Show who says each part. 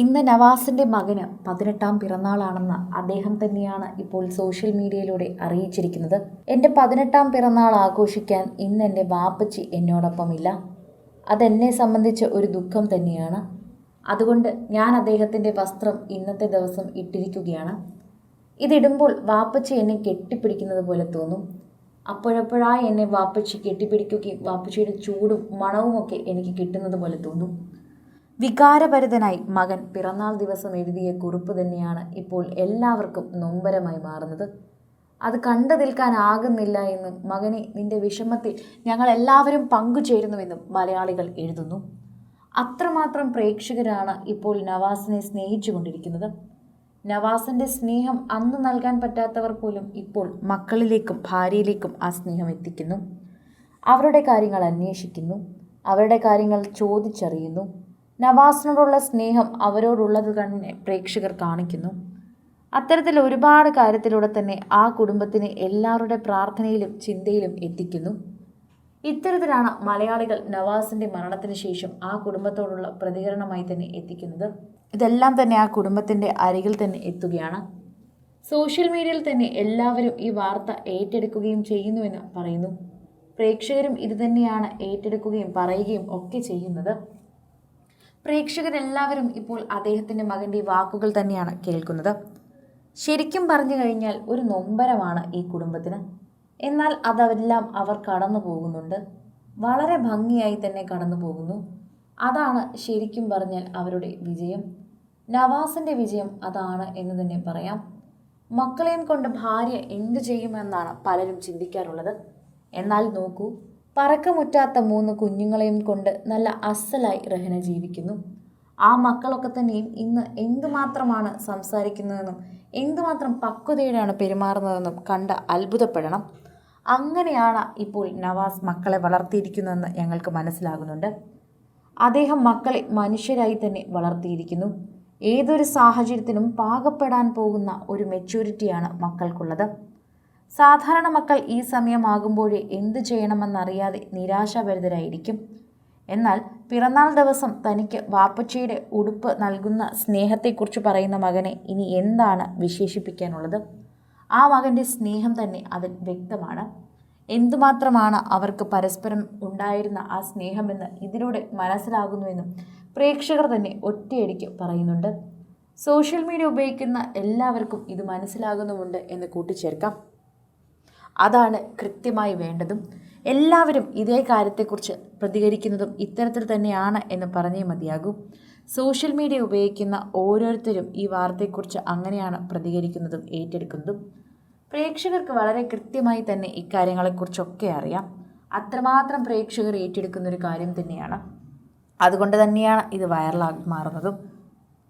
Speaker 1: ഇന്ന് നവാസിന്റെ മകന് പതിനെട്ടാം പിറന്നാളാണെന്ന് അദ്ദേഹം തന്നെയാണ് ഇപ്പോൾ സോഷ്യൽ മീഡിയയിലൂടെ അറിയിച്ചിരിക്കുന്നത്. എന്റെ പതിനെട്ടാം പിറന്നാൾ ആഘോഷിക്കാൻ ഇന്ന് എന്റെ വാപ്പച്ചി എന്നോടൊപ്പമില്ല. അതെന്നെ സംബന്ധിച്ച് ഒരു ദുഃഖം തന്നെയാണ്. അതുകൊണ്ട് ഞാൻ അദ്ദേഹത്തിന്റെ വസ്ത്രം ഇന്നത്തെ ദിവസം ഇട്ടിരിക്കുകയാണ്. ഇതിടുമ്പോൾ വാപ്പച്ചി എന്നെ കെട്ടിപ്പിടിക്കുന്നത് പോലെ തോന്നും. അപ്പോഴപ്പോഴായി എന്നെ വാപ്പച്ചി കെട്ടിപ്പിടിക്കുകയും വാപ്പച്ചിയുടെ ചൂടും മണവുമൊക്കെ എനിക്ക് കിട്ടുന്നത് പോലെ തോന്നും. വികാരഭരിതനായി മകൻ പിറന്നാൾ ദിവസം എഴുതിയ കുറിപ്പ് തന്നെയാണ് ഇപ്പോൾ എല്ലാവർക്കും നൊമ്പരമായി മാറുന്നത്. അത് കണ്ടു നിൽക്കാനാകുന്നില്ല എന്നും മകനെ നിന്റെ വിഷമത്തിൽ ഞങ്ങൾ എല്ലാവരും പങ്കുചേരുന്നുവെന്നും മലയാളികൾ എഴുതുന്നു. അത്രമാത്രം പ്രേക്ഷകരാണ് ഇപ്പോൾ നവാസിനെ സ്നേഹിച്ചുകൊണ്ടിരിക്കുന്നത്. നവാസിന്റെ സ്നേഹം അന്ന് നൽകാൻ പറ്റാത്തവർ പോലും ഇപ്പോൾ മക്കളിലേക്കും ഭാര്യയിലേക്കും ആ സ്നേഹം എത്തിക്കുന്നു. അവരുടെ കാര്യങ്ങൾ അന്വേഷിക്കുന്നു. അവരുടെ കാര്യങ്ങൾ ചോദിച്ചറിയുന്നു. നവാസിനോടുള്ള സ്നേഹം അവരോടുള്ളത് തന്നെ പ്രേക്ഷകർ കാണിക്കുന്നു. അത്തരത്തിൽ ഒരുപാട് കാര്യത്തിലൂടെ തന്നെ ആ കുടുംബത്തിന് എല്ലാവരുടെ പ്രാർത്ഥനയിലും ചിന്തയിലും എത്തിക്കുന്നു. ഇത്തരത്തിലാണ് മലയാളികൾ നവാസിന്റെ മരണത്തിന് ശേഷം ആ കുടുംബത്തോടുള്ള പ്രതികരണമായി തന്നെ എത്തിക്കുന്നത്. ഇതെല്ലാം തന്നെ ആ കുടുംബത്തിന്റെ അരികിൽ തന്നെ എത്തുകയാണ്. സോഷ്യൽ മീഡിയയിൽ തന്നെ എല്ലാവരും ഈ വാർത്ത ഏറ്റെടുക്കുകയും ചെയ്യുന്നുവെന്ന് പറയുന്നു. പ്രേക്ഷകരും ഇതുതന്നെയാണ് ഏറ്റെടുക്കുകയും പറയുകയും ഒക്കെ ചെയ്യുന്നത്. പ്രേക്ഷകരെല്ലാവരും ഇപ്പോൾ അദ്ദേഹത്തിന്റെ മകന്റെ വാക്കുകൾ തന്നെയാണ് കേൾക്കുന്നത്. ശരിക്കും പറഞ്ഞു കഴിഞ്ഞാൽ ഒരു നൊമ്പരമാണ് ഈ കുടുംബത്തിന്. എന്നാൽ അതെല്ലാം അവർ കടന്നു പോകുന്നുണ്ട്. വളരെ ഭംഗിയായി തന്നെ കടന്നു പോകുന്നു. അതാണ് ശരിക്കും പറഞ്ഞാൽ അവരുടെ വിജയം. നവാസിന്റെ വിജയം അതാണ് എന്ന് തന്നെ പറയാം. മക്കളെയും കൊണ്ട് ഭാര്യ എന്തു ചെയ്യുമെന്നാണ് പലരും ചിന്തിക്കാറുള്ളത്. എന്നാൽ നോക്കൂ പറക്കമുറ്റാത്ത മൂന്ന് കുഞ്ഞുങ്ങളെയും കൊണ്ട് നല്ല അസലായി റഹന ജീവിക്കുന്നു. ആ മക്കളൊക്കെ തന്നെയും ഇന്ന് എന്തുമാത്രമാണ് സംസാരിക്കുന്നതെന്നും എന്തുമാത്രം പക്വതയോടെയാണ് പെരുമാറുന്നതെന്നും കണ്ട് അത്ഭുതപ്പെടണം. അങ്ങനെയാണ് ഇപ്പോൾ നവാസ് മക്കളെ വളർത്തിയിരിക്കുന്നതെന്ന് ഞങ്ങൾക്ക് മനസ്സിലാകുന്നുണ്ട്. അദ്ദേഹം മക്കളെ മനുഷ്യരായി തന്നെ വളർത്തിയിരിക്കുന്നു. ഏതൊരു സാഹചര്യത്തിനും പാകപ്പെടാൻ പോകുന്ന ഒരു മെച്യൂരിറ്റിയാണ് മക്കൾക്കുള്ളത്. സാധാരണ മക്കൾ ഈ സമയമാകുമ്പോഴേ എന്തു ചെയ്യണമെന്നറിയാതെ നിരാശാഭരിതരായിരിക്കും എന്നാൽ പിറന്നാൾ ദിവസം തനിക്ക് വാപ്പച്ചിയുടെ ഉടുപ്പ് നൽകുന്ന സ്നേഹത്തെക്കുറിച്ച് പറയുന്ന മകനെ ഇനി എന്താണ് വിശേഷിപ്പിക്കാനുള്ളത്? ആ മകന്റെ സ്നേഹം തന്നെ അതിൽ വ്യക്തമാണ്. എന്തുമാത്രമാണ് അവർക്ക് പരസ്പരം ഉണ്ടായിരുന്ന ആ സ്നേഹമെന്ന് ഇതിലൂടെ മനസ്സിലാകുന്നുവെന്നും പ്രേക്ഷകർ തന്നെ ഒറ്റയടിക്ക് പറയുന്നുണ്ട്. സോഷ്യൽ മീഡിയ ഉപയോഗിക്കുന്ന എല്ലാവർക്കും ഇത് മനസ്സിലാകുന്നുമുണ്ട് എന്ന് കൂട്ടിച്ചേർക്കാം. അതാണ് കൃത്യമായി വേണ്ടതും എല്ലാവരും ഇതേ കാര്യത്തെക്കുറിച്ച് പ്രതികരിക്കുന്നതും ഇത്തരത്തിൽ തന്നെയാണ് എന്ന് പറഞ്ഞേ മതിയാകൂ. സോഷ്യൽ മീഡിയ ഉപയോഗിക്കുന്ന ഓരോരുത്തരും ഈ വാർത്തയെക്കുറിച്ച് അങ്ങനെയാണ് പ്രതികരിക്കുന്നതും ഏറ്റെടുക്കുന്നതും. പ്രേക്ഷകർക്ക് വളരെ കൃത്യമായി തന്നെ ഇക്കാര്യങ്ങളെക്കുറിച്ചൊക്കെ അറിയാം. അത്രമാത്രം പ്രേക്ഷകർ ഏറ്റെടുക്കുന്ന ഒരു കാര്യം തന്നെയാണ്. അതുകൊണ്ട് തന്നെയാണ് ഇത് വൈറലാകി മാറുന്നതും.